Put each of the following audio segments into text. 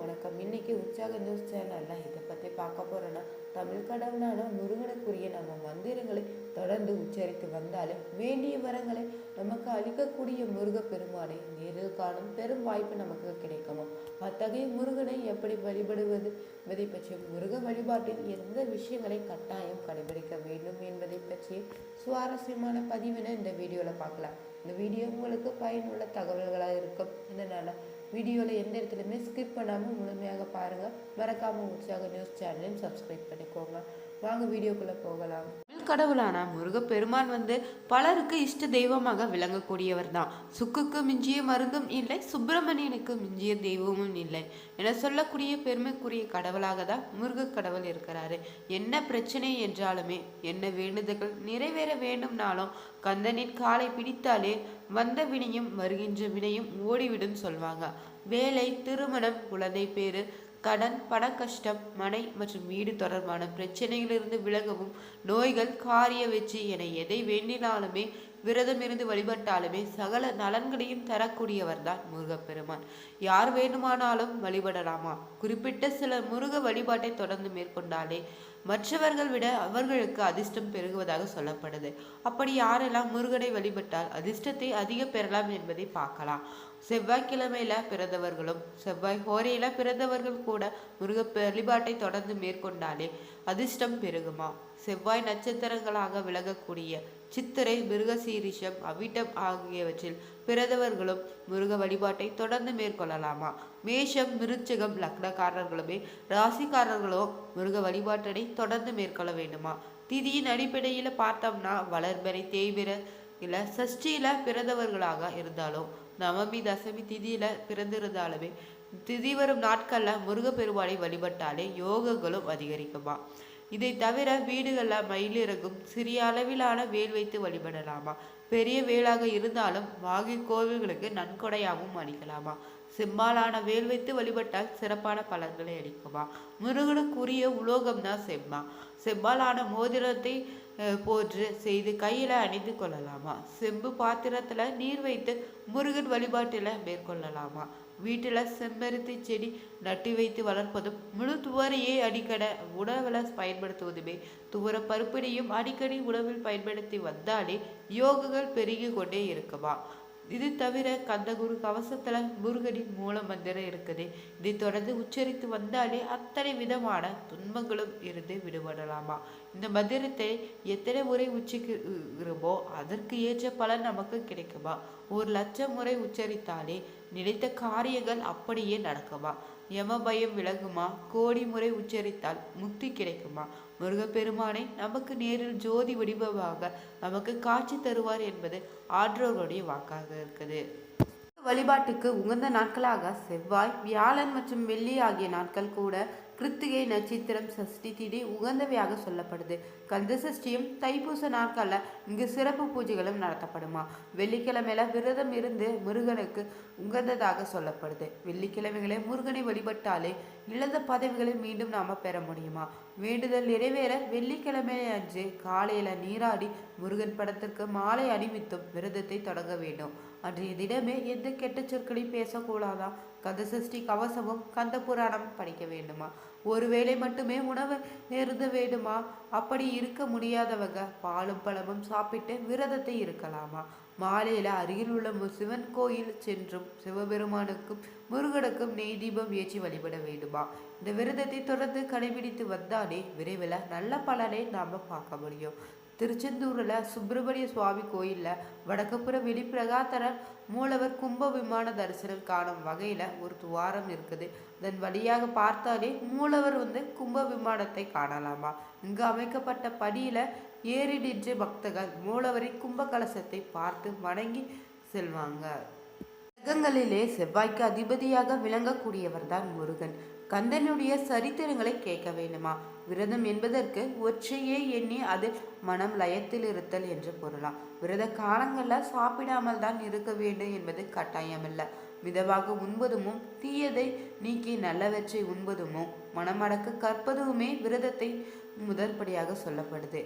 வணக்கம். இன்னைக்கு உற்சாக நியூஸ் சேனல்ல இதை பற்றி பார்க்க போறோம்னா தமிழ் கடவுளான முருகனுக்குரிய நம்ம மந்திரங்களை தொடர்ந்து உச்சரித்து வந்தாலே வேண்டிய வரங்களை நமக்கு அளிக்கக்கூடிய முருக பெருமானை நேரில் காணும் பெரும் வாய்ப்பு நமக்கு கிடைக்குமா? அத்தகைய முருகனை எப்படி வழிபடுவது? என்பதை பற்றி முருக வழிபாட்டில் எந்த விஷயங்களை கட்டாயம் கடைபிடிக்க வேண்டும் என்பதை பற்றி சுவாரஸ்யமான பதிவினை இந்த வீடியோவில் பார்க்கலாம். இந்த வீடியோ உங்களுக்கு பயனுள்ள தகவல்களாக இருக்கும். இதனால் வீடியோவில் எந்த இடத்துலையுமே ஸ்கிப் பண்ணாமல் முழுமையாக பாருங்கள் மறக்காமல் உற்சாக நியூஸ் சேனலையும் சப்ஸ்கிரைப் பண்ணிக்கோங்க. வாங்க வீடியோக்குள்ளே போகலாம். கடவுளான முருகப்பெருமான் வந்து பலருக்கு இஷ்ட தெய்வமாக விளங்கக்கூடியவர் தான் சுக்குக்கு மிஞ்சிய மருந்தும் இல்லை சுப்பிரமணியனுக்கு மிஞ்சிய தெய்வமும் இல்லை என சொல்லக்கூடிய பெருமைக்குரிய கடவுளாக தான் முருக கடவுள் இருக்கிறாரு. என்ன பிரச்சனை என்றாலுமே என்ன வேண்டுதல்கள் நிறைவேற வேண்டும்னாலும் கந்தனின் காலை பிடித்தாலே வந்த வினையும் வருகின்ற வினையும் ஓடிவிடும் சொல்வாங்க. வேலை திருமணம் குழந்தை பேரு கடன் பண கஷ்டம் மனை மற்றும் வீடு தொடர்பான பிரச்சனைகளிலிருந்து விலகவும் நோய்கள் காரிய வெற்றி என எதை வேண்டினாலுமே விரதம் இருந்து வழிபட்டாலுமே சகல நலன்களையும் தரக்கூடியவர்தான் முருகப்பெருமான். யார் வேண்டுமானாலும் வழிபடலாமா? குறிப்பிட்ட சில முருக வழிபாட்டை தொடர்ந்து மேற்கொண்டாலே மற்றவர்கள் விட அவர்களுக்கு அதிர்ஷ்டம் பெருகுவதாக சொல்லப்படுது. அப்படி யாரெல்லாம் முருகனை வழிபட்டால் அதிர்ஷ்டத்தை அதிக பெறலாம் என்பதை பார்க்கலாம். செவ்வாய்க்கிழமையில பிறந்தவர்களும் செவ்வாய் ஹோரையில பிறந்தவர்கள் கூட முருக வழிபாட்டை தொடர்ந்து மேற்கொண்டாலே அதிர்ஷ்டம் பெருகுமா? செவ்வாய் நட்சத்திரங்களாக விலகக்கூடிய சித்திரை மிருகசீரிஷம் அவிட்டம் ஆகியவற்றில் பிறந்தவர்களும் முருக வழிபாட்டை தொடர்ந்து மேற்கொள்ளலாமா? மேஷம் மிருச்சகம் லக்னக்காரர்களுமே ராசிக்காரர்களோ முருக வழிபாட்டினை தொடர்ந்து மேற்கொள்ள வேண்டுமா? திதியின் அடிப்படையில் பார்த்தோம்னா வளர்பறை தேய்பிற இல்லை சஷ்டியில் பிறந்தவர்களாக இருந்தாலும் நவமி தசமி திதியில பிறந்திருந்தாலுமே திதி வரும் நாட்கள்ல முருகப்பெருமானை வழிபட்டாலே யோகங்களும் அதிகரிக்குமா? இதை தவிர வீடுகளில் மயிலிறகும் சிறிய அளவிலான வேல் வைத்து வழிபடலாமா? பெரிய வேலாக இருந்தாலும் வாகி கோவில்களுக்கு நன்கொடையாகவும் அளிக்கலாமா? செம்மாலான வேல் வைத்து வழிபட்டால் சிறப்பான பலன்களை அளிக்குமா? முருகனுக்குரிய உலோகம் தான் செம்மா. செம்மாலான மோதிரத்தை போன்று செய்து கையில் அணிந்து கொள்ளலாமா? செம்பு பாத்திரத்தில் நீர் வைத்து முருகன் வழிபாட்டில் மேற்கொள்ளலாமா? வீட்டில் செம்பருத்தி செடி நட்டு வைத்து வளர்ப்பதும் முழு துவரையே அடிக்கட உணவில் பயன்படுத்துவதுமே. துவர பருப்பினையும் அடிக்கடி உணவில் பயன்படுத்தி வந்தாலே யோகங்கள் பெருகி கொண்டே இருக்குமா? இது தவிர கந்தகுரு கவசத்தில் முருகனின் மூல மந்திரம் இருக்குது. இதை தொடர்ந்து உச்சரித்து வந்தாலே அத்தனை விதமான துன்பங்களும் இருந்து விடுபடலாமா? இந்த மந்திரத்தை எத்தனை முறை உச்சிக்கிறோமோ அதற்கு ஏற்ற பலன் நமக்கு கிடைக்குமா? ஒரு லட்சம் முறை உச்சரித்தாலே நினைத்த காரியங்கள் அப்படியே நடக்குமா? யம பயம் விலகுமா? கோடி முறை உச்சரித்தால் முக்தி கிடைக்குமா? முருகப்பெருமானை நமக்கு நேரில் ஜோதி வடிவமாக நமக்கு காட்சி தருவார் என்பது ஆற்றோர்களுடைய வாக்காக இருக்குது. வழிபாட்டுக்கு உகந்த நாட்களாக செவ்வாய் வியாழன் மற்றும் வெள்ளி ஆகிய நாட்கள் கூட கிருத்திகை நட்சத்திரம் சஷ்டி திதி உகந்தவையாக சொல்லப்படுது. கந்த சஷ்டியும் தைப்பூச நாட்களில் இங்கு சிறப்பு பூஜைகளும் நடத்தப்படுமா? வெள்ளிக்கிழமையில விரதம் இருந்து முருகனுக்கு உகந்ததாக சொல்லப்படுது. வெள்ளிக்கிழமைகளை முருகனை வழிபட்டாலே இழந்த பதவிகளை மீண்டும் நாம பெற முடியுமா? வேண்டுதல் நிறைவேற வெள்ளிக்கிழமை அன்று காலையில நீராடி முருகன் படத்திற்கு மாலை அணிவித்தும் விரதத்தை தொடங்க வேண்டும். அன்றைய தினமே எந்த கெட்ட சொற்களையும் பேசக்கூடாதா? கந்தசஷ்டி கவசமும் கந்த புராணம் படிக்க வேண்டுமா? ஒருவேளை மட்டுமே உணவு நிறுத்த வேண்டுமா? அப்படி இருக்க முடியாதவங்க பாலும் பழமும் சாப்பிட்டு விரதத்தை இருக்கலாமா? மாலையில அருகில் உள்ள சிவன் கோயில் சென்றும் சிவபெருமானுக்கும் முருகனுக்கும் நெய் தீபம் ஏற்றி வழிபட வேண்டுமா? இந்த விரதத்தை தொடர்ந்து கடைபிடித்து வந்தாலே விரைவில் நல்ல பலனை நாம பார்க்க முடியும். திருச்செந்தூரில் சுப்பிரமணிய சுவாமி கோயிலில் வடக்குப்புற வெளிப்பிரகாத்தர மூலவர் கும்ப விமான தரிசனம் காணும் வகையில் ஒரு துவாரம் இருக்குது. அதன் வழியாக பார்த்தாலே மூலவர் வந்து கும்ப விமானத்தை காணலாமா? இங்கு அமைக்கப்பட்ட படியில் ஏறி நின்ற பக்தர்கள் மூலவரின் கும்ப கலசத்தை பார்த்து வணங்கி செல்வாங்க. கிரகங்களிலே செவ்வாய்க்கு அதிபதியாக விளங்கக்கூடியவர் தான் முருகன். கந்தனுடைய சரித்திரங்களை கேட்க வேண்டுமா? விரதம் என்பதற்கு ஒற்றையே எண்ணி அது மனம் லயத்தில் இருத்தல் என்று பொருளாம். விரத காலங்களில் சாப்பிடாமல் தான் இருக்க வேண்டும் என்பது கட்டாயமல்ல. மிதவாக உண்பதுமும் தீயதை நீக்கி நல்லவற்றை உண்பதுமோ மனமடக்கு கற்பதுமே விரதத்தை முதற்படியாக சொல்லப்படுது.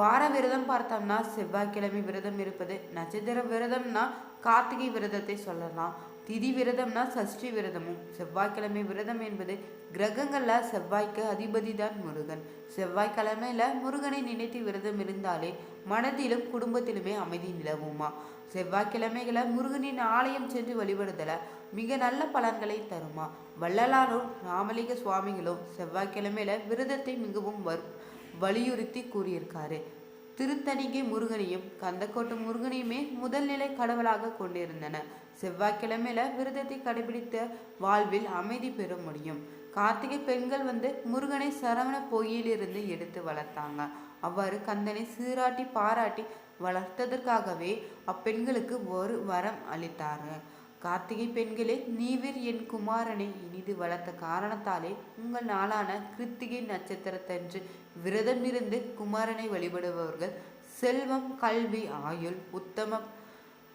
வார விரதம் பார்த்தோம்னா செவ்வாய்க்கிழமை விரதம் இருப்பது நட்சத்திர விரதம்னா கார்த்திகை விரதத்தை சொல்லலாம். திதி விரதம்னா சஷ்டி விரதமும். செவ்வாய்க்கிழமை விரதம் என்பது கிரகங்களில் செவ்வாய்க்கு அதிபதி தான் முருகன். செவ்வாய்க்கிழமையில முருகனை நினைத்து விரதம் இருந்தாலே மனதிலும் குடும்பத்திலுமே அமைதி நிலவுமா? செவ்வாய்க்கிழமைகளை முருகனின் ஆலயம் சென்று வழிபடுதல மிக நல்ல பலன்களை தருமா? வள்ளலாரும் ராமலிங்க சுவாமிகளும் செவ்வாய்க்கிழமையில விரதத்தை மிகவும் வலியுறுத்தி கூறியிருக்காரு. திருத்தணிகை முருகனையும் கந்தக்கோட்டை முருகனையுமே முதல்நிலை கடவுளாக கொண்டிருந்தன. செவ்வாய்க்கிழமையில விரதத்தை கடைபிடித்த வாழ்வில் அமைதி பெற முடியும். கார்த்திகை பெண்கள் வந்து முருகனை சரவண பொய்யிலிருந்து எடுத்து வளர்த்தாங்க. அவ்வாறு கந்தனை சீராட்டி பாராட்டி வளர்த்ததற்காகவே அப்பெண்களுக்கு ஒரு வரம் அளித்தார்கள். கார்த்திகை பெண்களே நீவிர் என் குமாரனை இனிது வளர்த்த காரணத்தாலே உங்கள் நாளான கிருத்திகை நட்சத்திரத்தன்று விரதம் இருந்து குமாரனை வழிபடுபவர்கள். செல்வம் கல்வி ஆயுள் உத்தம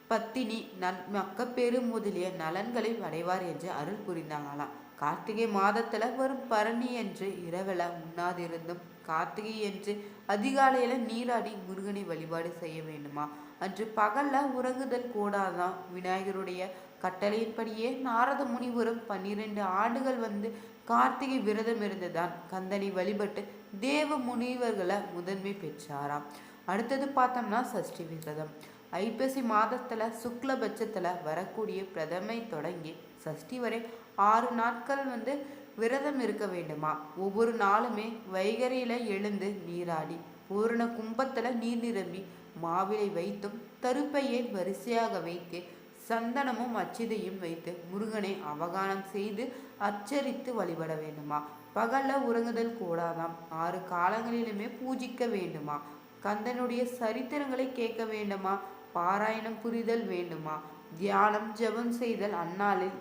பத்தினி நன் மக்கப்பேறு முதலிய நலன்களை அடைவார் என்று அருள் புரிந்தாங்களாம் கார்த்திகை மாதத்துல வரும் பரணி என்று இரவல உண்ணாதிருந்தும் கார்த்திகை என்று அதிகாலையில நீராடி முருகனை வழிபாடு செய்ய வேண்டுமா? அன்று பகல்ல உறங்குதல் கூடாதான் விநாயகருடைய கட்டளையின்படியே நாரத முனிவரும் பன்னிரண்டு ஆண்டுகள் வந்து கார்த்திகை விரதம் இருந்துதான் கந்தனை வழிபட்டு தேவ முனிவர்களை முதன்மை பெற்றாராம். அடுத்தது பார்த்தோம்னா சஷ்டி விரதம். ஐப்பசி மாதத்துல சுக்லபட்சத்துல வரக்கூடிய பிரதமை தொடங்கி சஷ்டி வரை ஆறு நாட்கள் வந்து விரதம் இருக்க வேண்டுமா? ஒவ்வொரு நாளுமே வைகரையில எழுந்து நீராடி பூரண கும்பத்துல நீர் நிரம்பி மாவிலை வைத்தும் தருப்பையை வரிசையாக வைத்து சந்தனமும் அச்சிதையும் வைத்து முருகனை அவகானம் செய்து அச்சரித்து வழிபட வேண்டுமா? பகல்ல உறங்குதல் கூடாதாம். ஆறு காலங்களிலுமே பூஜிக்க வேண்டுமா? கந்தனுடைய சரித்திரங்களை கேட்க வேண்டுமா? பாராயணம் புரிதல் வேண்டுமா? தியானம் ஜெபம் செய்தல் அந்நாளில்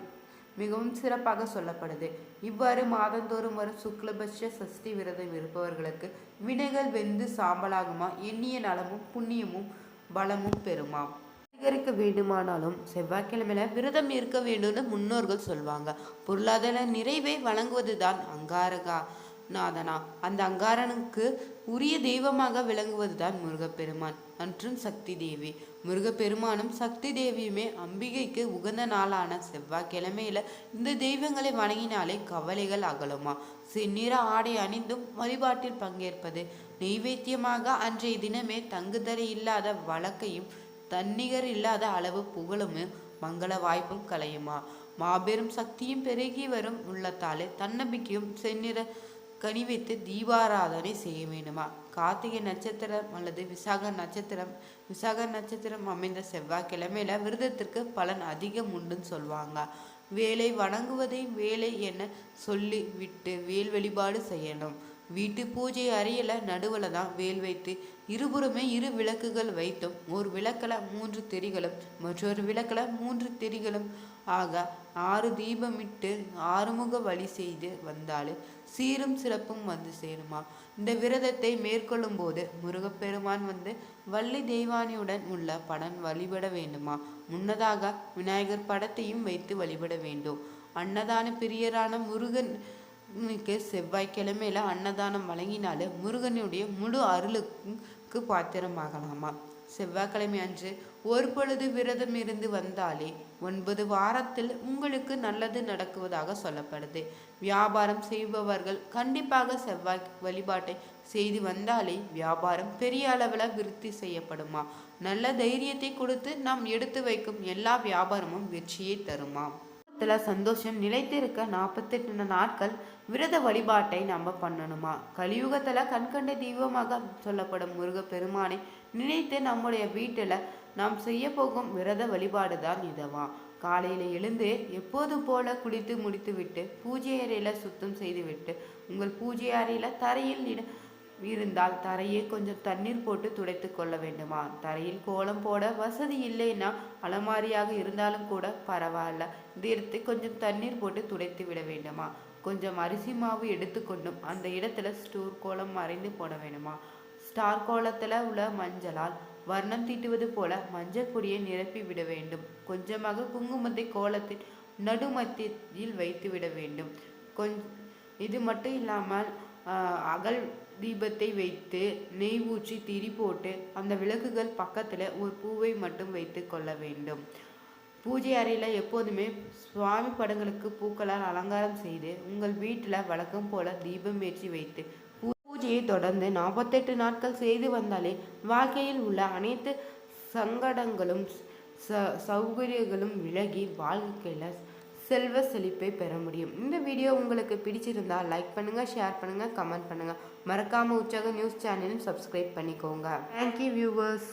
மிகவும் சிறப்பாக சொல்லப்படுது. இவ்வாறு மாதந்தோறும் வரும் சுக்லபட்ச சஷ்டி விரதம் இருப்பவர்களுக்கு வினைகள் வெந்து சாம்பலாகுமா? எண்ணிய நலமும் புண்ணியமும் பலமும் பெறுமாம். அதிகரிக்க வேண்டுமானாலும் செவ்வாய்க்கிழமையில விரதம் இருக்க வேண்டும்னு முன்னோர்கள் சொல்வாங்க. பொருளாதார நிறைவை வழங்குவதுதான் அங்காரகா. நாதனா அந்த அங்காரனுக்கு உரிய தெய்வமாக விளங்குவதுதான் முருகப்பெருமான். மற்றும் சக்தி தேவி முருகப்பெருமானும் சக்தி தேவியுமே அம்பிகைக்கு உகந்த நாளான செவ்வாய்க்கிழமையில இந்த தெய்வங்களை வணங்கினாலே கவலைகள் அகலுமா? செந்நிற ஆடை அணிந்தும் வழிபாட்டில் பங்கேற்பது நெய்வேத்தியமாக அன்றைய தினமே தங்குதடை இல்லாத வழக்கையும் தன்னிகர் இல்லாத அளவு புகழும் மங்கள வாய்ப்பும் கலையுமா? மாபெரும் சக்தியும் பெருகி வரும் உள்ளத்தாலே தன்னம்பிக்கையும் செந்நிற கனி வைத்து தீபாராதனை செய்ய வேண்டுமா? கார்த்திகை நட்சத்திரம் அல்லது விசாக நட்சத்திரம் விசாக நட்சத்திரம் அமைந்த செவ்வாய்க்கிழமையில விரதத்திற்கு பலன் அதிகம் உண்டுன்னு சொல்லுவாங்க. வேலை வணங்குவதை வேலை என சொல்லி விட்டு வேல் வழிபாடு செய்யணும். வீட்டு பூஜை அறையில நடுவில் தான் வேல் வைத்து இருபுறமே இரு விளக்குகள் வைத்தும் ஒரு விளக்கில் மூன்று திரிகளும் மற்றொரு விளக்கில் மூன்று திரிகளும் ஆக ஆறு தீபமிட்டு ஆறுமுக வழி செய்து வந்தாலே சீரும் சிறப்பும் வந்து சேருமா. இந்த விரதத்தை மேற்கொள்ளும் போது முருகப்பெருமான் வந்து வள்ளி தெய்வானியுடன் உள்ள படம் வழிபட வேண்டுமா. முன்னதாக விநாயகர் படத்தையும் வைத்து வழிபட வேண்டும். அன்னதான பிரியரான முருகன் க்கு செவ்வாய்க்கிழமையில அன்னதானம் வழங்கினாலே முருகனுடைய முழு அருளுக்கு பாத்திரமாகலாமா. செவ்வாய்க்கிழமை அன்று ஒரு பொழுது விரதம் இருந்து வந்தாலே ஒன்பது வாரத்தில் உங்களுக்கு நல்லது நடக்குவதாக சொல்லப்படுது. வியாபாரம் செய்பவர்கள் கண்டிப்பாக செவ்வாய் வழிபாட்டை செய்து வந்தாலே வியாபாரம் பெரிய அளவில் விருத்தி செய்யப்படுமா? நல்ல தைரியத்தை கொடுத்து நாம் எடுத்து வைக்கும் எல்லா வியாபாரமும் வெற்றியை தருமா? குடும்பத்துல சந்தோஷம் நிலைத்திருக்க நாற்பத்தெட்டு நாட்கள் விரத வழிபாட்டை நம்ம பண்ணணுமா? கலியுகத்தில் கண்கண்ட தெய்வமாக சொல்லப்படும் முருக பெருமானை நினைத்து நம்முடைய வீட்டில் நாம் செய்ய போகும் விரத வழிபாடு தான் இதுவா? காலையில் எழுந்து எப்போது போல குளித்து முடித்துவிட்டு பூஜை அறையில் சுத்தம் செய்துவிட்டு உங்கள் பூஜை அறையில் தரையில் இட இருந்தால் தரையை கொஞ்சம் தண்ணீர் போட்டு துடைத்து கொள்ள வேண்டுமா? தரையில் கோலம் போட வசதி இல்லைன்னா அலமாரியாக இருந்தாலும் கூட பரவாயில்ல. இந்த எடுத்து கொஞ்சம் தண்ணீர் போட்டு துடைத்து விட வேண்டுமா? கொஞ்சம் அரிசி மாவு எடுத்துக்கொண்டும் அந்த இடத்துல ஸ்டோர் கோலம் மறைந்து போட வேண்டுமா? ஸ்டார் கோலத்தில் உள்ள மஞ்சளால் வர்ணம் தீட்டுவது போல மஞ்சள் பொடியை நிரப்பி விட வேண்டும். கொஞ்சமாக குங்குமத்தை கோலத்தின் நடுமத்தியில் வைத்து விட வேண்டும். கொஞ்ச இது மட்டும் இல்லாமல் அகல் தீபத்தை வைத்து நெய் ஊற்றி திரி போட்டு அந்த விளக்குகள் பக்கத்தில் ஒரு பூவை மட்டும் வைத்து கொள்ள வேண்டும். பூஜை அறையில் எப்போதுமே சுவாமி படங்களுக்கு பூக்களால் அலங்காரம் செய்து உங்கள் வீட்டில் வழக்கம் போல தீபம் ஏற்றி வைத்து பூஜையை தொடர்ந்து நாற்பத்தெட்டு நாட்கள் செய்து வந்தாலே வாழ்க்கையில் உள்ள அனைத்து சங்கடங்களும் ச சௌகரியங்களும் விலகி வாழ்க்கையில் செல்வ செழிப்பை பெற முடியும். இந்த வீடியோ உங்களுக்கு பிடிச்சிருந்தால் லைக் பண்ணுங்கள் ஷேர் பண்ணுங்கள் கமெண்ட் பண்ணுங்கள் மறக்காமல் உற்சாக நியூஸ் சேனலும் சப்ஸ்கிரைப் பண்ணிக்கோங்க. Thank you viewers